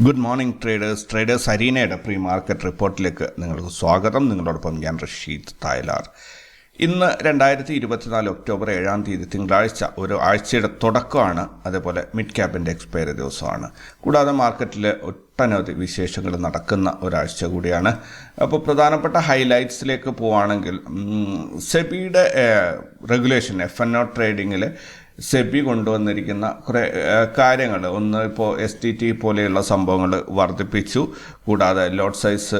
Good morning traders traders അരീനയുടെ pre market റിപ്പോർട്ടിലേക്ക് നിങ്ങൾക്ക് സ്വാഗതം. നിങ്ങളോടൊപ്പം ഞാൻ റഷീദ് തായ്ലാർ. ഇന്ന് രണ്ടായിരത്തി ഇരുപത്തിനാല് ഒക്ടോബർ ഏഴാം തീയതി തിങ്കളാഴ്ച ഒരു ആഴ്ചയുടെ തുടക്കമാണ്. അതേപോലെ മിഡ് ക്യാപ്പിന്റെ എക്സ്പയറി ദിവസമാണ്. കൂടാതെ മാർക്കറ്റിൽ ഒട്ടനവധി വിശേഷങ്ങൾ നടക്കുന്ന ഒരാഴ്ച കൂടിയാണ്. അപ്പോൾ പ്രധാനപ്പെട്ട ഹൈലൈറ്റ്സിലേക്ക് പോവുകയാണെങ്കിൽ സെബിയുടെ റെഗുലേഷൻ എഫ് എൻ ഒ ട്രേഡിങ്ങിൽ സെബി കൊണ്ടുവന്നിരിക്കുന്ന കുറേ കാര്യങ്ങൾ ഒന്ന് ഇപ്പോൾ എസ് ടി ടി പോലെയുള്ള സംഭവങ്ങൾ വർദ്ധിപ്പിച്ചു. കൂടാതെ ലോട്ട് സൈസ്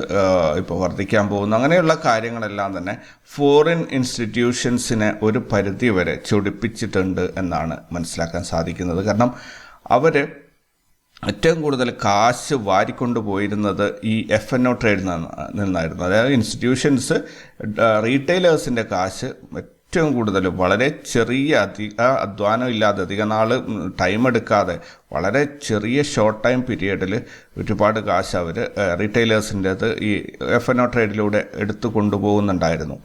ഇപ്പോൾ വർദ്ധിക്കാൻ പോകുന്നു. അങ്ങനെയുള്ള കാര്യങ്ങളെല്ലാം തന്നെ ഫോറിൻ ഇൻസ്റ്റിറ്റ്യൂഷൻസിനെ ഒരു പരിധി വരെ ചൊടിപ്പിച്ചിട്ടുണ്ട് എന്നാണ് മനസ്സിലാക്കാൻ സാധിക്കുന്നത്. കാരണം അവർ ഏറ്റവും കൂടുതൽ കാശ് വാരിക്കൊണ്ട് പോയിരുന്നത് ഈ എഫ് എൻ ഒ ട്രേഡിൽ നിന്നായിരുന്നു. അതായത് ഇൻസ്റ്റിറ്റ്യൂഷൻസ് റീറ്റെയിലേഴ്സിന്റെ കാശ് ഏറ്റവും കൂടുതൽ വളരെ ചെറിയ അധിക അധ്വാനം ഇല്ലാതെ അധിക നാൾ ടൈം എടുക്കാതെ വളരെ ചെറിയ ഷോർട്ട് ടൈം പീരിയഡിൽ ഒരുപാട് കാശ് അവർ റീറ്റെയിലേഴ്സിന്റെത് ഈ എഫ് എൻ ഒ ട്രേഡിലൂടെ എടുത്തു കൊണ്ടുപോകുന്നുണ്ടായിരുന്നു.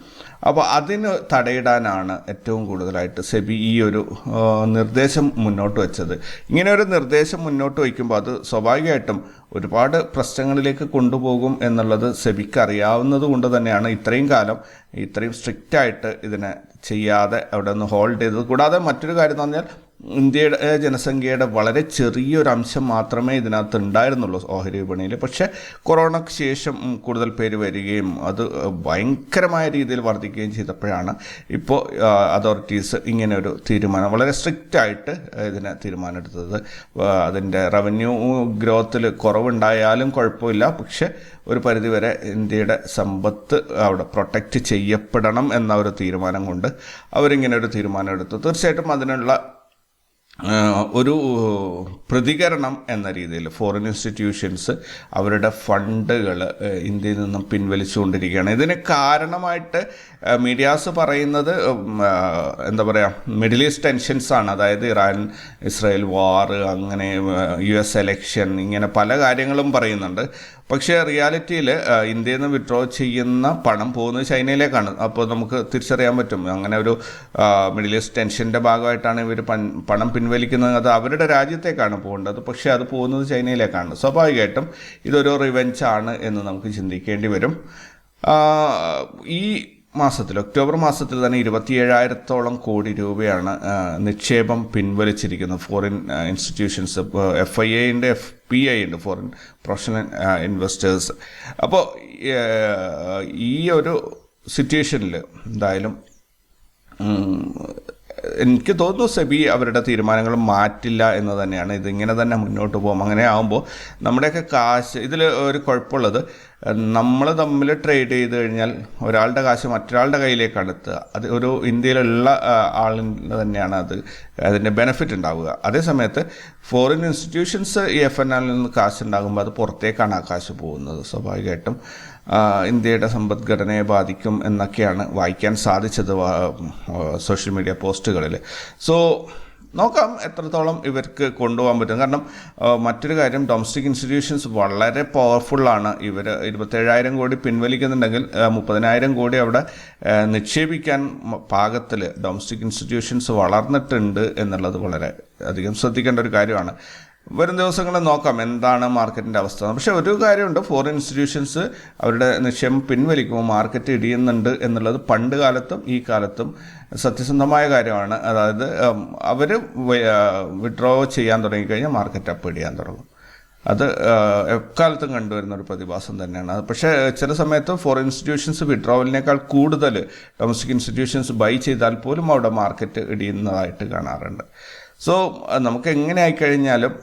അപ്പോൾ അതിന് തടയിടാനാണ് ഏറ്റവും കൂടുതലായിട്ട് സെബി ഈ ഒരു നിർദ്ദേശം മുന്നോട്ട് വെച്ചത്. ഇങ്ങനെ ഒരു നിർദ്ദേശം മുന്നോട്ട് വയ്ക്കുമ്പോൾ അത് സ്വാഭാവികമായിട്ടും ഒരുപാട് പ്രശ്നങ്ങളിലേക്ക് കൊണ്ടുപോകും എന്നുള്ളത് സെബിക്ക് അറിയാവുന്നത് കൊണ്ട് തന്നെയാണ് ഇത്രയും കാലം ഇത്രയും സ്ട്രിക്റ്റായിട്ട് ഇതിനെ ചെയ്യാതെ അവിടെ നിന്ന് ഹോൾഡ് ചെയ്തത്. കൂടാതെ മറ്റൊരു കാര്യം എന്ന് പറഞ്ഞാൽ ഇന്ത്യയുടെ ജനസംഖ്യയുടെ വളരെ ചെറിയൊരു അംശം മാത്രമേ ഇതിനകത്ത് ഉണ്ടായിരുന്നുള്ളൂ ഓഹരി വിപണിയിൽ. പക്ഷേ കൊറോണയ്ക്ക് ശേഷം കൂടുതൽ പേര് വരികയും അത് ഭയങ്കരമായ രീതിയിൽ വർദ്ധിക്കുകയും ചെയ്തപ്പോഴാണ് ഇപ്പോൾ അതോറിറ്റീസ് ഇങ്ങനെ ഒരു തീരുമാനം വളരെ സ്ട്രിക്റ്റ് ആയിട്ട് ഇതിനെ തീരുമാനമെടുത്തത്. അതിന്റെ റവന്യൂ ഗ്രോത്തിൽ കുറവുണ്ടായാലും കുഴപ്പമില്ല. പക്ഷേ ഒരു പരിധിവരെ ഇന്ത്യയുടെ സമ്പത്ത് അവിടെ പ്രൊട്ടക്റ്റ് ചെയ്യപ്പെടണം എന്ന ഒരു തീരുമാനം കൊണ്ട് അവരിങ്ങനെ ഒരു തീരുമാനം എടുത്തു തീർച്ചയായിട്ടും അതിനുള്ള ഒരു പ്രതികരണം എന്ന രീതിയിൽ ഫോറിൻ ഇൻസ്റ്റിറ്റ്യൂഷൻസ് അവരുടെ ഫണ്ടുകൾ ഇന്ത്യയിൽ നിന്നും പിൻവലിച്ചുകൊണ്ടിരിക്കുകയാണ്. ഇതിന് കാരണമായിട്ട് മീഡിയാസ് പറയുന്നത് എന്താ പറയുക മിഡിൽ ഈസ്റ്റ് ടെൻഷൻസാണ് അതായത് ഇറാൻ ഇസ്രായേൽ വാർ അങ്ങനെ യു എസ് എലക്ഷൻ ഇങ്ങനെ പല കാര്യങ്ങളും പറയുന്നുണ്ട്. പക്ഷേ റിയാലിറ്റിയിൽ ഇന്ത്യയിൽ നിന്ന് വിഡ്രോ ചെയ്യുന്ന പണം പോകുന്നത് ചൈനയിലേക്കാണ്. അപ്പോൾ നമുക്ക് തിരിച്ചറിയാൻ പറ്റും. അങ്ങനെ ഒരു മിഡിൽ ഈസ്റ്റ് ടെൻഷന്റെ ഭാഗമായിട്ടാണ് ഇവർ പണം പിൻവലിക്കുന്നത്. അത് അവരുടെ രാജ്യത്തേക്കാണ് പോകേണ്ടത്. പക്ഷേ അത് പോകുന്നത് ചൈനയിലേക്കാണ്. സ്വാഭാവികമായിട്ടും ഇതൊരു റിവെഞ്ച് ആണ് എന്ന് നമുക്ക് ചിന്തിക്കേണ്ടി വരും. ഈ മാസത്തിൽ ഒക്ടോബർ മാസത്തിൽ തന്നെ ഇരുപത്തിയേഴായിരത്തോളം കോടി രൂപയാണ് നിക്ഷേപം പിൻവലിച്ചിരിക്കുന്നത്. ഫോറിൻ ഇൻസ്റ്റിറ്റ്യൂഷൻസ് എഫ് ഐ എന്റെ എഫ് പി ഐ ഉണ്ട് ഫോറിൻ പ്രൊഫഷണൽ ഇൻവെസ്റ്റേഴ്സ് അപ്പോൾ ഈ ഒരു സിറ്റുവേഷനിൽ എന്തായാലും എനിക്ക് തോന്നുന്നു സെബി അവരുടെ തീരുമാനങ്ങൾ മാറ്റില്ല എന്ന് തന്നെയാണ്. ഇതിങ്ങനെ തന്നെ മുന്നോട്ട് പോകും. അങ്ങനെ ആകുമ്പോൾ നമ്മുടെയൊക്കെ കാശ് ഇതിൽ ഒരു കുഴപ്പമുള്ളത് നമ്മൾ തമ്മിൽ ട്രേഡ് ചെയ്ത് കഴിഞ്ഞാൽ ഒരാളുടെ കാശ് മറ്റൊരാളുടെ കയ്യിലേക്കാണ് എത്തുക അത് ഒരു ഇന്ത്യയിലുള്ള ആളിന് തന്നെയാണ് അത് അതിന്റെ ബെനിഫിറ്റ് ഉണ്ടാവുക. അതേസമയത്ത് ഫോറിൻ ഇൻസ്റ്റിറ്റ്യൂഷൻസ് ഈ എഫ് എൻ ആറിൽ നിന്ന് കാശ് ഉണ്ടാകുമ്പോൾ അത് പുറത്തേക്കാണ് ആ കാശ് പോകുന്നത്. സ്വാഭാവികമായിട്ടും ഇന്ത്യയുടെ സമ്പദ്ഘടനയെ ബാധിക്കും എന്നൊക്കെയാണ് വായിക്കാൻ സാധിച്ചത് സോഷ്യൽ മീഡിയ പോസ്റ്റുകളിൽ സോ നോക്കാം എത്രത്തോളം ഇവർക്ക് കൊണ്ടുപോകാൻ പറ്റും. കാരണം മറ്റൊരു കാര്യം ഡൊമസ്റ്റിക് ഇൻസ്റ്റിറ്റ്യൂഷൻസ് വളരെ പവർഫുള്ളാണ് ഇവർ ഇരുപത്തേഴായിരം കോടി പിൻവലിക്കുന്നുണ്ടെങ്കിൽ മുപ്പതിനായിരം കോടി അവിടെ നിക്ഷേപിക്കാൻ പാകത്തിൽ ഡൊമസ്റ്റിക് ഇൻസ്റ്റിറ്റ്യൂഷൻസ് വളർന്നിട്ടുണ്ട് എന്നുള്ളത് വളരെ അധികം ശ്രദ്ധിക്കേണ്ട ഒരു കാര്യമാണ്. വരും ദിവസങ്ങളിൽ നോക്കാം എന്താണ് മാർക്കറ്റിന്റെ അവസ്ഥ. പക്ഷേ ഒരു കാര്യമുണ്ട് ഫോറിൻ ഇൻസ്റ്റിറ്റ്യൂഷൻസ് അവരുടെ നിക്ഷേപം പിൻവലിക്കുമ്പോൾ മാർക്കറ്റ് ഇടിയുന്നുണ്ട് എന്നുള്ളത് പണ്ട് കാലത്തും ഈ കാലത്തും സത്യസന്ധമായ കാര്യമാണ്. അതായത് അവർ വിഡ്രോ ചെയ്യാൻ തുടങ്ങിക്കഴിഞ്ഞാൽ മാർക്കറ്റ് അപ്പ് ഇടിയാൻ തുടങ്ങും. അത് എക്കാലത്തും കണ്ടുവരുന്ന ഒരു പ്രതിഭാസം തന്നെയാണ്. പക്ഷേ ചില സമയത്ത് ഫോറിൻ ഇൻസ്റ്റിറ്റ്യൂഷൻസ് വിഡ്രോവലിനേക്കാൾ കൂടുതൽ ഡൊമസ്റ്റിക് ഇൻസ്റ്റിറ്റ്യൂഷൻസ് ബൈ ചെയ്താൽ പോലും അവിടെ മാർക്കറ്റ് ഇടിയുന്നതായിട്ട് കാണാറുണ്ട്. സോ നമുക്ക് എങ്ങനെ ആയിക്കഴിഞ്ഞാലും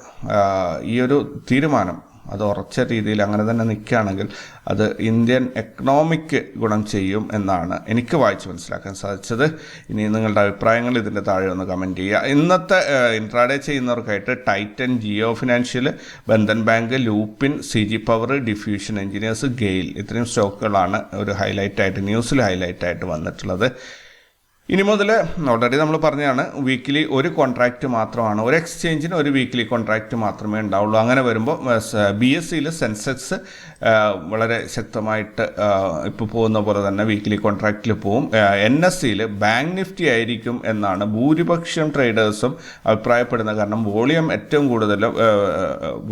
ഈ ഒരു തീരുമാനം അത് ഉറച്ച രീതിയിൽ അങ്ങനെ തന്നെ നിൽക്കുകയാണെങ്കിൽ അത് ഇന്ത്യൻ എക്കണോമിക്ക് ഗുണം ചെയ്യും എന്നാണ് എനിക്ക് വായിച്ച് മനസ്സിലാക്കാൻ സാധിച്ചത്. ഇനി നിങ്ങളുടെ അഭിപ്രായങ്ങൾ ഇതിന്റെ താഴെ ഒന്ന് കമന്റ് ചെയ്യുക. ഇന്നത്തെ intraday ചെയ്യുന്നവർക്കായിട്ട് Titan Jio financial Bandhan bank Lupin C G power diffusion engineers GAIL ഇത്രയും സ്റ്റോക്കുകളാണ് ഒരു ഹൈലൈറ്റായിട്ട് ന്യൂസിൽ ഹൈലൈറ്റായിട്ട് വന്നിട്ടുള്ളത്. ഇനി മുതൽ ഓൾറെഡി നമ്മൾ പറഞ്ഞതാണ് വീക്കിലി ഒരു കോൺട്രാക്റ്റ് മാത്രമാണ്. ഒരു എക്സ്ചേഞ്ചിന് ഒരു വീക്കിലി കോൺട്രാക്റ്റ് മാത്രമേ ഉണ്ടാവുള്ളൂ. അങ്ങനെ വരുമ്പോൾ ബി എസ് സിയിൽ സെൻസെക്സ് വളരെ ശക്തമായിട്ട് ഇപ്പോൾ പോകുന്ന പോലെ തന്നെ വീക്കിലി കോൺട്രാക്റ്റിൽ പോവും. എൻ എസ് സിയിൽ ബാങ്ക് നിഫ്റ്റി ആയിരിക്കും എന്നാണ് ഭൂരിപക്ഷം ട്രേഡേഴ്സും അഭിപ്രായപ്പെടുന്നത്. കാരണം വോളിയം ഏറ്റവും കൂടുതൽ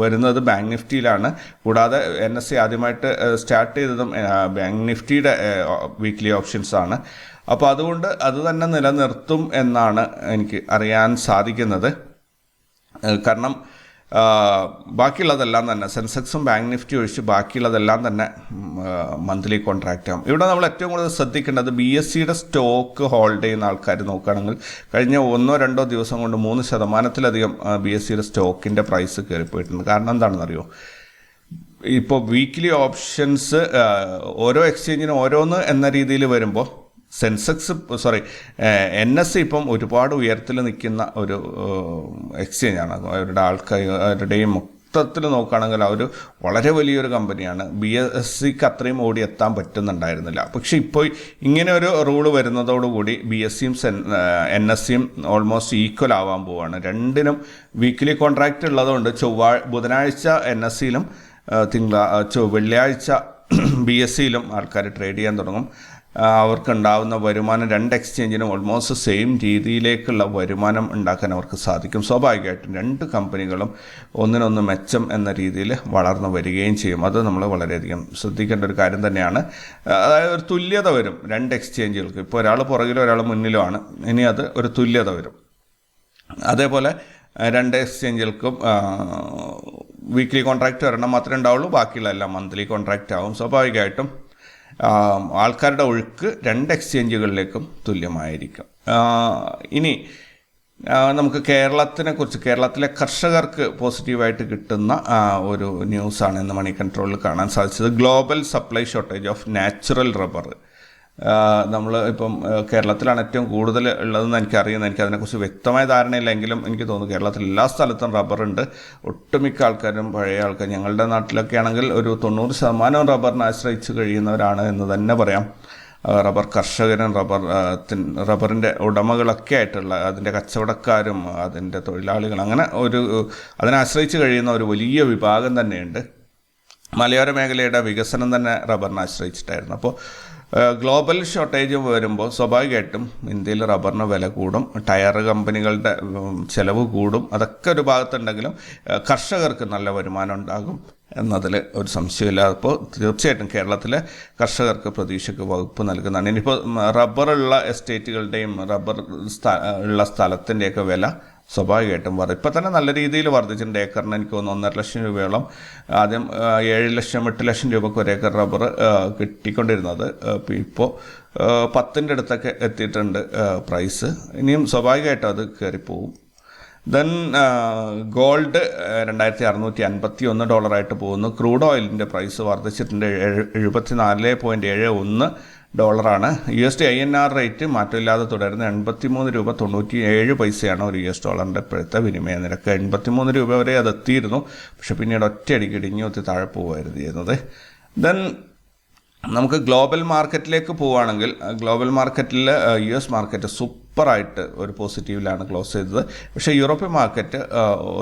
വരുന്നത് ബാങ്ക് നിഫ്റ്റിയിലാണ് കൂടാതെ എൻ എസ് സി ആദ്യമായിട്ട് സ്റ്റാർട്ട് ചെയ്തതും ബാങ്ക് നിഫ്റ്റിയുടെ വീക്കിലി ഓപ്ഷൻസാണ് അപ്പോൾ അതുകൊണ്ട് അത് തന്നെ നിലനിർത്തും എന്നാണ് എനിക്ക് അറിയാൻ സാധിക്കുന്നത്. കാരണം ബാക്കിയുള്ളതെല്ലാം തന്നെ സെൻസെക്സും ബാങ്ക് നിഫ്റ്റി ഒഴിച്ച് ബാക്കിയുള്ളതെല്ലാം തന്നെ മന്ത്ലി കോൺട്രാക്റ്റ് ആകും ഇവിടെ നമ്മൾ ഏറ്റവും കൂടുതൽ ശ്രദ്ധിക്കേണ്ടത് ബി എസ് സിയുടെ സ്റ്റോക്ക് ഹോൾഡ് ചെയ്യുന്ന ആൾക്കാർ നോക്കുകയാണെങ്കിൽ കഴിഞ്ഞ ഒന്നോ രണ്ടോ ദിവസം കൊണ്ട് മൂന്ന് ശതമാനത്തിലധികം ബി എസ് സിയുടെ സ്റ്റോക്കിന്റെ പ്രൈസ് കയറിപ്പോയിട്ടുണ്ട്. കാരണം എന്താണെന്നറിയോ? ഇപ്പോൾ വീക്ക്ലി ഓപ്ഷൻസ് ഓരോ എക്സ്ചേഞ്ചിനും ഓരോന്ന് എന്ന രീതിയിൽ വരുമ്പോൾ Sensex sorry N S C ഇപ്പം ഒരുപാട് ഉയരത്തിൽ നിൽക്കുന്ന ഒരു എക്സ്ചേഞ്ചാണ്. അവരുടെ ആൾക്കാർ ആൾക്കാരുടെയും മൊത്തത്തിൽ നോക്കുകയാണെങ്കിൽ അവർ വളരെ വലിയൊരു കമ്പനിയാണ്. ബി എസ് സിക്ക് അത്രയും ഓടി എത്താൻ പറ്റുന്നുണ്ടായിരുന്നില്ല. പക്ഷേ ഇപ്പോൾ ഇങ്ങനെ ഒരു റൂൾ വരുന്നതോടുകൂടി ബി എസ് സിയും സെൻ എൻ എസ് സിയും ഓൾമോസ്റ്റ് ഈക്വൽ ആവാൻ പോവുകയാണ് രണ്ടിനും വീക്കിലി കോൺട്രാക്റ്റ് ഉള്ളതുകൊണ്ട് ചൊവ്വാ ബുധനാഴ്ച എൻ എസ് സിയിലും തിങ്കളാ വെള്ളിയാഴ്ച ബി എസ് സിയിലും ആൾക്കാർ ട്രേഡ് ചെയ്യാൻ തുടങ്ങും. അവർക്കുണ്ടാവുന്ന വരുമാനം രണ്ട് എക്സ്ചേഞ്ചിനും ഓൾമോസ്റ്റ് സെയിം രീതിയിലേക്കുള്ള വരുമാനം ഉണ്ടാക്കാൻ അവർക്ക് സാധിക്കും. സ്വാഭാവികമായിട്ടും രണ്ട് കമ്പനികളും ഒന്നിനൊന്ന് മെച്ചം എന്ന രീതിയിൽ വളർന്നു വരികയും ചെയ്യും. അത് നമ്മൾ വളരെയധികം ശ്രദ്ധിക്കേണ്ട ഒരു കാര്യം തന്നെയാണ്. അതായത് ഒരു തുല്യത വരും രണ്ട് എക്സ്ചേഞ്ചുകൾക്ക് ഇപ്പോൾ ഒരാൾ പുറകിലും ഒരാൾ മുന്നിലുമാണ് ഇനി അത് ഒരു തുല്യത വരും. അതേപോലെ രണ്ട് എക്സ്ചേഞ്ചുകൾക്കും വീക്ക്ലി കോൺട്രാക്റ്റ് ഒരെണ്ണം മാത്രമേ ഉണ്ടാവുള്ളൂ. ബാക്കിയുള്ള എല്ലാം മന്ത്ലി കോൺട്രാക്റ്റ് ആവും. സ്വാഭാവികമായിട്ടും ആൾക്കാരുടെ ഒഴുക്ക് രണ്ട് എക്സ്ചേഞ്ചുകളിലേക്കും തുല്യമായിരിക്കും. ഇനി നമുക്ക് കേരളത്തിനെ കുറിച്ച് കേരളത്തിലെ കർഷകർക്ക് പോസിറ്റീവായിട്ട് കിട്ടുന്ന ഒരു ന്യൂസാണ് ഇന്ന് മണി കൺട്രോളിൽ കാണാൻ സാധിച്ചത്. Global supply shortage of natural rubber. നമ്മൾ ഇപ്പം കേരളത്തിലാണ് ഏറ്റവും കൂടുതൽ ഉള്ളതെന്ന് എനിക്കറിയുന്നത് എനിക്ക് അതിനെക്കുറിച്ച് വ്യക്തമായ ധാരണയില്ലെങ്കിലും എനിക്ക് തോന്നുന്നു കേരളത്തിൽ എല്ലാ സ്ഥലത്തും റബ്ബറുണ്ട് ഒട്ടുമിക്ക ആൾക്കാരും പഴയ ആൾക്കാർ ഞങ്ങളുടെ നാട്ടിലൊക്കെ ആണെങ്കിൽ ഒരു തൊണ്ണൂറ് ശതമാനവും റബ്ബറിനെ ആശ്രയിച്ച് കഴിയുന്നവരാണ് എന്ന് തന്നെ പറയാം. റബ്ബർ കർഷകരും റബ്ബർ റബ്ബറിന്റെ ഉടമകളൊക്കെ ആയിട്ടുള്ള അതിന്റെ കച്ചവടക്കാരും അതിന്റെ തൊഴിലാളികൾ അങ്ങനെ ഒരു അതിനെ ആശ്രയിച്ച് കഴിയുന്ന ഒരു വലിയ വിഭാഗം തന്നെയുണ്ട്. മലയോര മേഖലയുടെ വികസനം തന്നെ റബ്ബറിനെ ആശ്രയിച്ചിട്ടായിരുന്നു. അപ്പോൾ ഗ്ലോബൽ ഷോർട്ടേജ് വരുമ്പോൾ സ്വാഭാവികമായിട്ടും ഇന്ത്യയിൽ റബ്ബറിന് വില കൂടും ടയർ കമ്പനികളുടെ ചിലവ് കൂടും. അതൊക്കെ ഒരു ഭാഗത്തുണ്ടെങ്കിലും കർഷകർക്ക് നല്ല വരുമാനം ഉണ്ടാകും എന്നതിൽ ഒരു സംശയമില്ല. അപ്പോൾ തീർച്ചയായിട്ടും കേരളത്തിലെ കർഷകർക്ക് പ്രതീക്ഷയ്ക്ക് വകുപ്പ് നൽകുന്നതാണ്. ഇനിയിപ്പോൾ റബ്ബറുള്ള എസ്റ്റേറ്റുകളുടെയും റബ്ബർ ഉള്ള സ്ഥലത്തിന്റെയൊക്കെ വില സ്വാഭാവികമായിട്ടും വർദ്ധി ഇപ്പം തന്നെ നല്ല രീതിയിൽ വർദ്ധിച്ചിട്ടുണ്ട്. ഏക്കറിന് എനിക്ക് തോന്നുന്നു ഒന്നര ലക്ഷം രൂപയോളം. ആദ്യം ഏഴ് ലക്ഷം എട്ട് ലക്ഷം രൂപക്ക് ഒരു ഏക്കർ റബ്ബർ കിട്ടിക്കൊണ്ടിരുന്നത്. ഇപ്പോൾ പത്തിന്റെ അടുത്തൊക്കെ എത്തിയിട്ടുണ്ട് പ്രൈസ് ഇനിയും സ്വാഭാവികമായിട്ടും അത് കയറിപ്പോവും ദെൻ ഗോൾഡ് രണ്ടായിരത്തി അറുന്നൂറ്റി അൻപത്തി ഒന്ന് ഡോളറായിട്ട് പോകുന്നു. ക്രൂഡ് ഓയിലിന്റെ പ്രൈസ് വർദ്ധിച്ചിട്ടുണ്ട്. എഴുപത്തി നാല് പോയിന്റ് ഏഴ് ഒന്ന് ഡോളറാണ്. U S D I N R rate മാറ്റമില്ലാതെ തുടരുന്ന. എൺപത്തി മൂന്ന് രൂപ തൊണ്ണൂറ്റി ഏഴ് പൈസയാണ് ഒരു യു എസ് ഡോളറിന്റെ ഇപ്പോഴത്തെ വിനിമയ നിരക്ക്. എൺപത്തി മൂന്ന് രൂപ വരെ അത് എത്തിയിരുന്നു. പക്ഷെ പിന്നീട് ഒറ്റയടിക്ക് ഇടിഞ്ഞുത്തി താഴെ പോവുമായിരുന്നു ചെയ്യുന്നത്. ദെൻ നമുക്ക് ഗ്ലോബൽ മാർക്കറ്റിലേക്ക് പോവുകയാണെങ്കിൽ ഗ്ലോബൽ മാർക്കറ്റിൽ യു എസ് മാർക്കറ്റ് സൂപ്പറായിട്ട് ഒരു പോസിറ്റീവിലാണ് ക്ലോസ് ചെയ്തത്. പക്ഷേ യൂറോപ്യൻ മാർക്കറ്റ്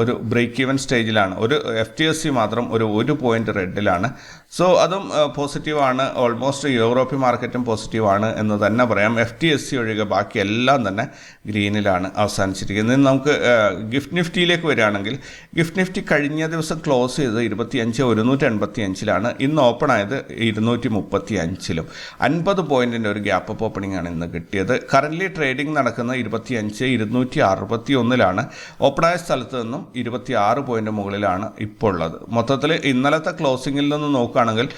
ഒരു ബ്രേക്ക് ഈവൻ സ്റ്റേജിലാണ്. ഒരു എഫ് ടി എസ് സി മാത്രം ഒരു ഒരു പോയിന്റ് റെഡിലാണ്. സോ അതും പോസിറ്റീവാണ് ഓൾമോസ്റ്റ് യൂറോപ്യൻ മാർക്കറ്റും പോസിറ്റീവാണ് എന്ന് തന്നെ പറയാം. എഫ് ടി എസ് സി ഒഴികെ ബാക്കി എല്ലാം തന്നെ ഗ്രീനിലാണ് അവസാനിച്ചിരിക്കുന്നത്. നമുക്ക് ഗിഫ്റ്റ് നിഫ്റ്റിയിലേക്ക് വരികയാണെങ്കിൽ ഗിഫ്റ്റ് നിഫ്റ്റി കഴിഞ്ഞ ദിവസം ക്ലോസ് ചെയ്തത് ഇരുപത്തിയഞ്ച് ഒരുന്നൂറ്റി എൺപത്തി അഞ്ചിലാണ് ഇന്ന് ഓപ്പൺ ആയത് ഇരുന്നൂറ്റി മുപ്പത്തി അഞ്ചിലും അൻപത് പോയിന്റിന്റെ ഒരു ഗ്യാപ്പ് അപ്പ് ഓപ്പണിംഗ് ആണ് ഇന്ന് കിട്ടിയത്. കറന്റ്ലി ട്രേഡിംഗ് നടക്കുന്ന ഇരുപത്തിയഞ്ച് ഇരുന്നൂറ്റി അറുപത്തി ഒന്നിലാണ് ഓപ്പണായ സ്ഥലത്ത് നിന്നും ഇരുപത്തി ആറ് പോയിന്റ് മുകളിലാണ് ഇപ്പോൾ ഉള്ളത് മൊത്തത്തിൽ ഇന്നലത്തെ ക്ലോസിംഗിൽ നിന്ന് നോക്കുകയാണെങ്കിൽ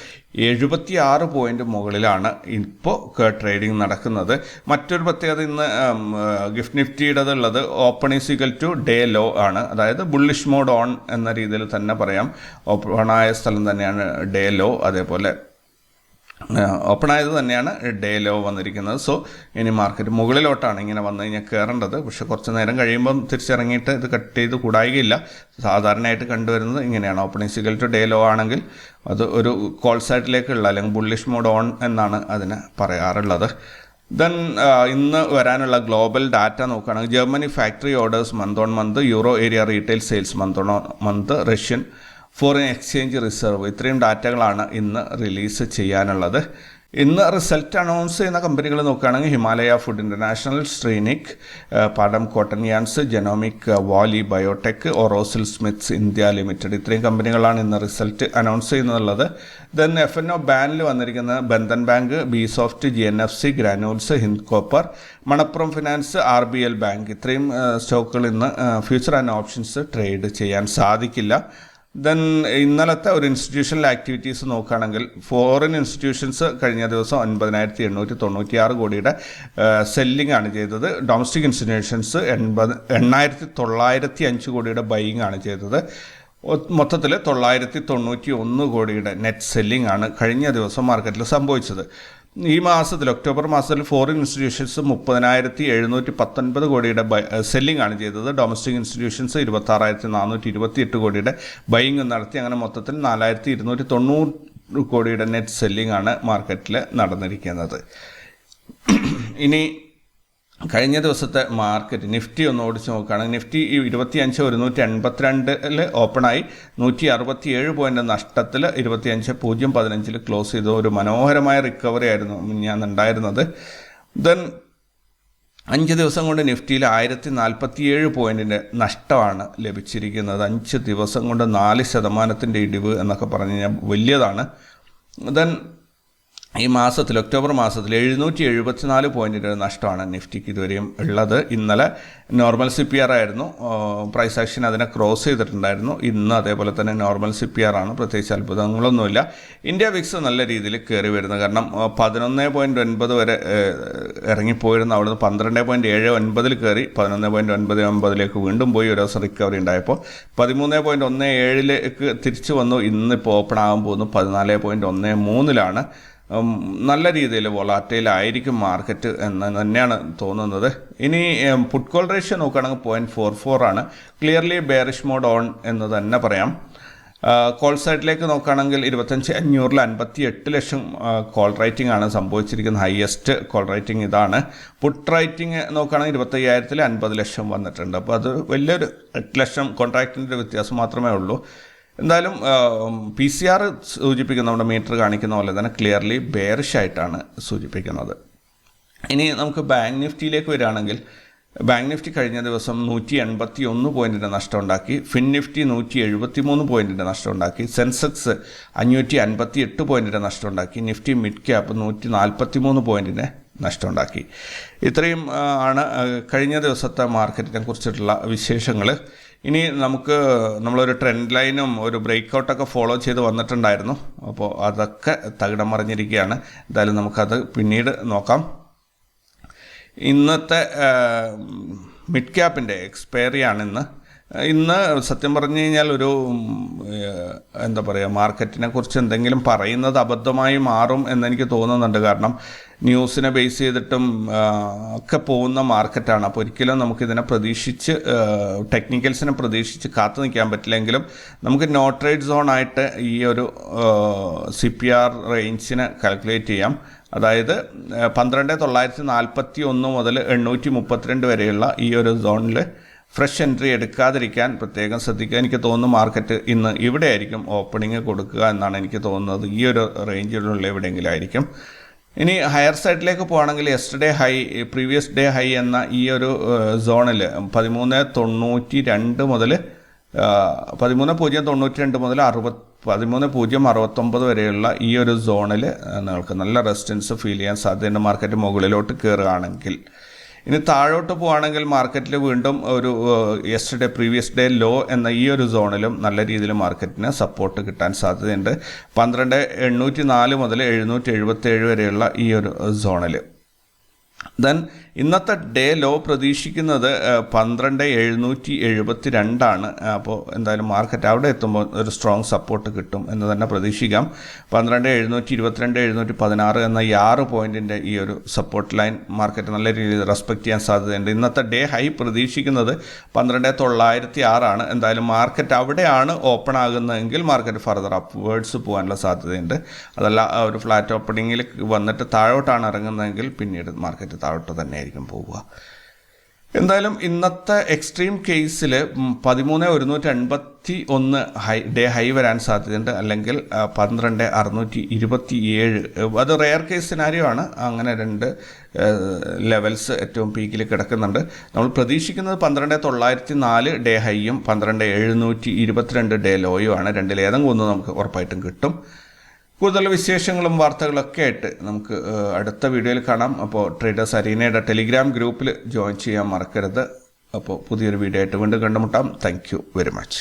എഴുപത്തി ആറ് പോയിന്റ് മുകളിലാണ് ഇപ്പോൾ ട്രേഡിംഗ് നടക്കുന്നത്. മറ്റൊരു പ്രത്യേകത ഇന്ന് ഗിഫ്റ്റ് നിഫ്റ്റിയുടേത് ഉള്ളത് open is to day low ആണ്. അതായത് ബുള്ളിഷ് മോഡ് ഓൺ എന്ന രീതിയിൽ തന്നെ പറയാം. ഓപ്പൺ ആയ സ്ഥലം തന്നെയാണ് ഡേ ലോ. അതേപോലെ ഓപ്പൺ ആയത് തന്നെയാണ് ഡേ ലോ വന്നിരിക്കുന്നത്. സോ ഇനി മാർക്കറ്റ് മുകളിലോട്ടാണ് ഇങ്ങനെ വന്നു കഴിഞ്ഞാൽ കയറേണ്ടത്. പക്ഷെ കുറച്ച് നേരം കഴിയുമ്പം തിരിച്ചിറങ്ങിയിട്ട് ഇത് കട്ട് ചെയ്ത് കൂടായികയില്ല. സാധാരണയായിട്ട് കണ്ടുവരുന്നത് ഇങ്ങനെയാണ്. ഓപ്പണിംഗ് സിഗൽ ടു ഡേ ലോ ആണെങ്കിൽ അത് ഒരു കോൾ സൈറ്റിലേക്കുള്ള അല്ലെങ്കിൽ ബുള്ളിഷ് മോഡ് ഓൺ എന്നാണ് അതിനെ പറയാറുള്ളത്. ദെൻ ഇന്ന് വരാനുള്ള ഗ്ലോബൽ ഡാറ്റ നോക്കുകയാണെങ്കിൽ Germany factory orders month on month euro area retail sales month on month Russian foreign exchange reserve ഇത്രയും ഡാറ്റകളാണ് ഇന്ന് റിലീസ് ചെയ്യാനുള്ളത്. ഇന്ന് റിസൾട്ട് അനൗൺസ് ചെയ്യുന്ന കമ്പനികൾ നോക്കുകയാണെങ്കിൽ ഹിമാലയ ഫുഡ് ഇന്റർനാഷണൽ സ്ട്രീനിക് പാടം cotton yarns genomic valley biotech ഒറോസിൽ Smiths India limited ഇത്രയും കമ്പനികളാണ് ഇന്ന് റിസൾട്ട് അനൗൺസ് ചെയ്യുന്നുള്ളത്. ദെൻ എഫ് എൻ ഒ ബാനിൽ വന്നിരിക്കുന്ന Bandhan bank B soft G N F C granules Hind copper Manappuram finance R B L bank ഇത്രയും സ്റ്റോക്കുകൾ ഇന്ന് future and options trade ചെയ്യാൻ സാധിക്കില്ല. ദെൻ ഇന്നലത്തെ ഒരു ഇൻസ്റ്റിറ്റ്യൂഷണൽ ആക്ടിവിറ്റീസ് നോക്കുകയാണെങ്കിൽ ഫോറിൻ ഇൻസ്റ്റിറ്റ്യൂഷൻസ് കഴിഞ്ഞ ദിവസം ഒൻപതിനായിരത്തി എണ്ണൂറ്റി തൊണ്ണൂറ്റി ആറ് കോടിയുടെ സെല്ലിംഗ് ആണ് ചെയ്തത്. ഡൊമസ്റ്റിക് ഇൻസ്റ്റിറ്റ്യൂഷൻസ് എൺപത് എണ്ണായിരത്തി തൊള്ളായിരത്തി അഞ്ച് കോടിയുടെ ബൈയിങ് ആണ് ചെയ്തത്. മൊത്തത്തിൽ തൊള്ളായിരത്തി തൊണ്ണൂറ്റി ഒന്ന് കോടിയുടെ നെറ്റ് സെല്ലിംഗ് ആണ് കഴിഞ്ഞ ദിവസം മാർക്കറ്റിൽ സംഭവിച്ചത്. ഈ മാസത്തിൽ ഒക്ടോബർ മാസത്തിൽ ഫോറിൻ ഇൻസ്റ്റിറ്റ്യൂഷൻസ് മുപ്പതിനായിരത്തി എഴുന്നൂറ്റി പത്തൊൻപത് കോടിയുടെ സെല്ലിംഗ് ആണ് ചെയ്തത്. ഡൊമസ്റ്റിക് ഇൻസ്റ്റിറ്റ്യൂഷൻസ് ഇരുപത്താറായിരത്തി നാനൂറ്റി ഇരുപത്തി എട്ട് കോടിയുടെ ബൈങ് നടത്തി. അങ്ങനെ മൊത്തത്തിൽ നാലായിരത്തി ഇരുന്നൂറ്റി തൊണ്ണൂറ് കോടിയുടെ നെറ്റ് സെല്ലിംഗ് ആണ് മാർക്കറ്റിൽ നടന്നിരിക്കുന്നത്. ഇനി കഴിഞ്ഞ ദിവസത്തെ മാർക്കറ്റ് നിഫ്റ്റി ഒന്ന് ഓടിച്ച് നോക്കുകയാണെങ്കിൽ നിഫ്റ്റി ഇരുപത്തിയഞ്ച് ഒരുന്നൂറ്റി എൺപത്തിരണ്ടിൽ ഓപ്പണായി. നൂറ്റി അറുപത്തി ഏഴ് പോയിന്റ് നഷ്ടത്തിൽ ഇരുപത്തിയഞ്ച് പൂജ്യം പതിനഞ്ചിൽ ക്ലോസ് ചെയ്തു. ഒരു മനോഹരമായ റിക്കവറി ആയിരുന്നു ഞാൻ ഉണ്ടായിരുന്നത്. ദെൻ അഞ്ച് ദിവസം കൊണ്ട് നിഫ്റ്റിയിൽ ആയിരത്തി നാൽപ്പത്തിയേഴ് പോയിന്റിന്റെ നഷ്ടമാണ് ലഭിച്ചിരിക്കുന്നത്. അഞ്ച് ദിവസം കൊണ്ട് നാല് ശതമാനത്തിന്റെ ഇടിവ് എന്നൊക്കെ പറഞ്ഞു കഴിഞ്ഞാൽ വലിയതാണ്. ദെൻ ഈ മാസത്തിൽ ഒക്ടോബർ മാസത്തിൽ എഴുന്നൂറ്റി എഴുപത്തിനാല് പോയിന്റിന്റെ നഷ്ടമാണ് നിഫ്റ്റിക്ക് ഇതുവരെയും ഉള്ളത്. ഇന്നലെ നോർമൽ സി പി ആർ ആയിരുന്നു. പ്രൈസ് ആക്ഷൻ അതിനെ ക്രോസ് ചെയ്തിട്ടുണ്ടായിരുന്നു. ഇന്ന് അതേപോലെ തന്നെ നോർമൽ സി പി ആർ ആണ്. പ്രത്യേകിച്ച് അത്ഭുതങ്ങളൊന്നുമില്ല. ഇന്ത്യ വിക്സ് നല്ല രീതിയിൽ കയറി വരുന്നു. കാരണം പതിനൊന്ന് പോയിന്റ് ഒൻപത് വരെ ഇറങ്ങിപ്പോയിരുന്നു. അവിടുന്ന് പന്ത്രണ്ട് പോയിന്റ് ഏഴ് ഒൻപതിൽ കയറി പതിനൊന്ന് പോയിന്റ് ഒൻപത് ഒമ്പതിലേക്ക് വീണ്ടും പോയി ഒരു ദിവസം റിക്കവറി ഉണ്ടായപ്പോൾ പതിമൂന്ന് പോയിന്റ് ഒന്ന് ഏഴിലേക്ക് തിരിച്ചു വന്നു. ഇന്നിപ്പോൾ ഓപ്പൺ ആകാൻ പോകുന്നു. പതിനാല് പോയിന്റ് ഒന്ന് മൂന്നിലാണ്. നല്ല രീതിയിൽ വൊളാറ്റയിലായിരിക്കും മാർക്കറ്റ് എന്ന് തന്നെയാണ് തോന്നുന്നത്. ഇനി പുട്ട് കോൾ റേഷ്യോ നോക്കുകയാണെങ്കിൽ പോയിന്റ് ഫോർ ഫോർ ആണ്. ക്ലിയർലി ബെയറിഷ് മോഡ് ഓൺ എന്ന് തന്നെ പറയാം. കോൾ സൈഡിലേക്ക് നോക്കുകയാണെങ്കിൽ ഇരുപത്തഞ്ച് അഞ്ഞൂറിൽ അൻപത്തി എട്ട് ലക്ഷം കോൾ റൈറ്റിംഗ് ആണ് സംഭവിച്ചിരിക്കുന്നത്. ഹയസ്റ്റ് കോൾ റൈറ്റിംഗ് ഇതാണ്. പുട്ട് റൈറ്റിംഗ് നോക്കുകയാണെങ്കിൽ ഇരുപത്തയ്യായിരത്തിൽ അൻപത് ലക്ഷം വന്നിട്ടുണ്ട്. അപ്പോൾ അത് വലിയൊരു എട്ട് ലക്ഷം കോൺട്രാക്റ്റിന്റെ വ്യത്യാസം മാത്രമേ ഉള്ളൂ. എന്തായാലും പി സി ആർ സൂചിപ്പിക്കുന്ന നമ്മുടെ മീറ്റർ കാണിക്കുന്ന പോലെ തന്നെ ക്ലിയർലി ബെയറിഷ് ആയിട്ടാണ് സൂചിപ്പിക്കുന്നത്. ഇനി നമുക്ക് ബാങ്ക് നിഫ്റ്റിയിലേക്ക് വരികയാണെങ്കിൽ ബാങ്ക് നിഫ്റ്റി കഴിഞ്ഞ ദിവസം നൂറ്റി എൺപത്തി ഒന്ന് പോയിന്റിന്റെ നഷ്ടമുണ്ടാക്കി ഫിൻ നിഫ്റ്റി നൂറ്റി എഴുപത്തി മൂന്ന് പോയിന്റിന്റെ നഷ്ടമുണ്ടാക്കി സെൻസെക്സ് അഞ്ഞൂറ്റി അൻപത്തി എട്ട് പോയിന്റിന്റെ നഷ്ടമുണ്ടാക്കി നിഫ്റ്റി മിഡ് ക്യാപ്പ് നൂറ്റി നാൽപ്പത്തി മൂന്ന് പോയിന്റിന്റെ നഷ്ടമുണ്ടാക്കി. ഇത്രയും ആണ് കഴിഞ്ഞ ദിവസത്തെ മാർക്കറ്റിനെ കുറിച്ചിട്ടുള്ള വിശേഷങ്ങൾ ഇനി നമുക്ക് നമ്മളൊരു ട്രെൻഡ് ലൈനും ഒരു ബ്രേക്ക് ഔട്ടൊക്കെ ഫോളോ ചെയ്ത് വന്നിട്ടുണ്ടായിരുന്നു. അപ്പോൾ അതൊക്കെ തകിടം മറിഞ്ഞിരിക്കുകയാണ് എന്തായാലും നമുക്കത് പിന്നീട് നോക്കാം. ഇന്നത്തെ മിഡ് ക്യാപ്പിന്റെ എക്സ്പയറിയാണ് ഇന്ന്. ഇന്ന് സത്യം പറഞ്ഞു കഴിഞ്ഞാൽ ഒരു എന്താ പറയുക മാർക്കറ്റിനെ കുറിച്ച് എന്തെങ്കിലും പറയുന്നത് അബദ്ധമായി മാറും എന്നെനിക്ക് തോന്നുന്നുണ്ട്. കാരണം ന്യൂസിനെ ബേസ് ചെയ്തിട്ടും ഒക്കെ പോകുന്ന മാർക്കറ്റാണ്. അപ്പോൾ ഒരിക്കലും നമുക്കിതിനെ പ്രതീക്ഷിച്ച് ടെക്നിക്കൽസിനെ പ്രതീക്ഷിച്ച് കാത്തു നിൽക്കാൻ പറ്റില്ലെങ്കിലും നമുക്ക് നോ ട്രേഡ് സോൺ ആയിട്ട് ഈ ഒരു സി പി ആർ റേഞ്ചിനെ കാൽക്കുലേറ്റ് ചെയ്യാം. അതായത് പന്ത്രണ്ട് തൊള്ളായിരത്തി നാൽപ്പത്തി ഒന്ന് മുതൽ എണ്ണൂറ്റി മുപ്പത്തിരണ്ട് വരെയുള്ള ഈ ഒരു സോണിൽ ഫ്രഷ് എൻട്രി എടുക്കാതിരിക്കാൻ പ്രത്യേകം ശ്രദ്ധിക്കുക. എനിക്ക് തോന്നുന്നു മാർക്കറ്റ് ഇന്ന് ഇവിടെ ആയിരിക്കും ഓപ്പണിംഗ് കൊടുക്കുക എന്നാണ് എനിക്ക് തോന്നുന്നത്. ഈ ഒരു റേഞ്ചിലുള്ള എവിടെയെങ്കിലും ആയിരിക്കും. ഇനി ഹയർ സൈഡിലേക്ക് പോകുകയാണെങ്കിൽ yesterday high previous day high എന്ന ഈ ഒരു സോണിൽ പതിമൂന്ന് തൊണ്ണൂറ്റി രണ്ട് മുതൽ പതിമൂന്ന് പൂജ്യം തൊണ്ണൂറ്റി രണ്ട് മുതൽ അറുപത് പതിമൂന്ന് പൂജ്യം അറുപത്തൊമ്പത് വരെയുള്ള ഈ ഒരു സോണിൽ നിങ്ങൾക്ക് നല്ല റെസിസ്റ്റൻസ് ഫീൽ ചെയ്യാൻ സാധ്യതയുണ്ട്. മാർക്കറ്റ് മുകളിലോട്ട് കയറുകയാണെങ്കിൽ ഇനി താഴോട്ട് പോവുകയാണെങ്കിൽ മാർക്കറ്റിൽ വീണ്ടും ഒരു യെസ്റ്റർഡേ പ്രീവിയസ് ഡേ ലോ എന്ന ഈ ഒരു സോണിലും നല്ല രീതിയിൽ മാർക്കറ്റിന് സപ്പോർട്ട് കിട്ടാൻ സാധ്യതയുണ്ട്. പന്ത്രണ്ട് എണ്ണൂറ്റി നാല് മുതൽ എഴുന്നൂറ്റി എഴുപത്തി ഏഴ് വരെയുള്ള ഈ ഒരു സോണിൽ ദെൻ ഇന്നത്തെ ഡേ ലോ പ്രതീക്ഷിക്കുന്നത് പന്ത്രണ്ട് എഴുന്നൂറ്റി എഴുപത്തി രണ്ടാണ് അപ്പോൾ എന്തായാലും മാർക്കറ്റ് അവിടെ എത്തുമ്പോൾ ഒരു സ്ട്രോങ് സപ്പോർട്ട് കിട്ടും എന്ന് തന്നെ പ്രതീക്ഷിക്കാം. പന്ത്രണ്ട് എഴുന്നൂറ്റി ഇരുപത്തിരണ്ട് എഴുന്നൂറ്റി പതിനാറ് എന്ന ഈ ആറ് പോയിന്റിന്റെ ഈ ഒരു സപ്പോർട്ട് ലൈൻ മാർക്കറ്റ് നല്ല രീതിയിൽ റെസ്പെക്ട് ചെയ്യാൻ സാധ്യതയുണ്ട്. ഇന്നത്തെ ഡേ ഹൈ പ്രതീക്ഷിക്കുന്നത് പന്ത്രണ്ട് തൊള്ളായിരത്തി ആറാണ്. എന്തായാലും മാർക്കറ്റ് അവിടെയാണ് ഓപ്പൺ ആകുന്നതെങ്കിൽ മാർക്കറ്റ് ഫർദർ അപ്വേഡ്സ് പോകാനുള്ള സാധ്യതയുണ്ട്. അതല്ല ഒരു ഫ്ലാറ്റ് ഓപ്പണിങ്ങിൽ വന്നിട്ട് താഴോട്ടാണ് ഇറങ്ങുന്നതെങ്കിൽ പിന്നീട് മാർക്കറ്റ് താഴോട്ട് തന്നെയായിരിക്കും പോവുക. എന്തായാലും ഇന്നത്തെ എക്സ്ട്രീം കേസിൽ പതിമൂന്ന് ഒരുന്നൂറ്റി എൺപത്തി ഒന്ന് ഹൈ ഡേ ഹൈ വരാൻ സാധ്യതയുണ്ട്. അല്ലെങ്കിൽ പന്ത്രണ്ട് അറുന്നൂറ്റി ഇരുപത്തി ഏഴ് അത് റെയർ കേസ് സിനാരിയോ ആണ്. അങ്ങനെ രണ്ട് ലെവൽസ് ഏറ്റവും പീക്കിൽ കിടക്കുന്നുണ്ട്. നമ്മൾ പ്രതീക്ഷിക്കുന്നത് പന്ത്രണ്ട് തൊള്ളായിരത്തി നാല് ഡേ ഹൈയും പന്ത്രണ്ട് എഴുന്നൂറ്റി ഇരുപത്തിരണ്ട് ഡേ ലോയും ആണ്. രണ്ടിലേതെങ്കിലും ഒന്ന് നമുക്ക് ഉറപ്പായിട്ടും കിട്ടും. കൂടുതൽ വിശേഷങ്ങളും വാർത്തകളൊക്കെ ആയിട്ട് നമുക്ക് അടുത്ത വീഡിയോയിൽ കാണാം. അപ്പോൾ ട്രേഡേഴ്സ് അരീനയുടെ ടെലിഗ്രാം ഗ്രൂപ്പിൽ ജോയിൻ ചെയ്യാൻ മറക്കരുത്. അപ്പോൾ പുതിയൊരു വീഡിയോ ആയിട്ട് വീണ്ടും കണ്ടുമുട്ടാം. Thank very much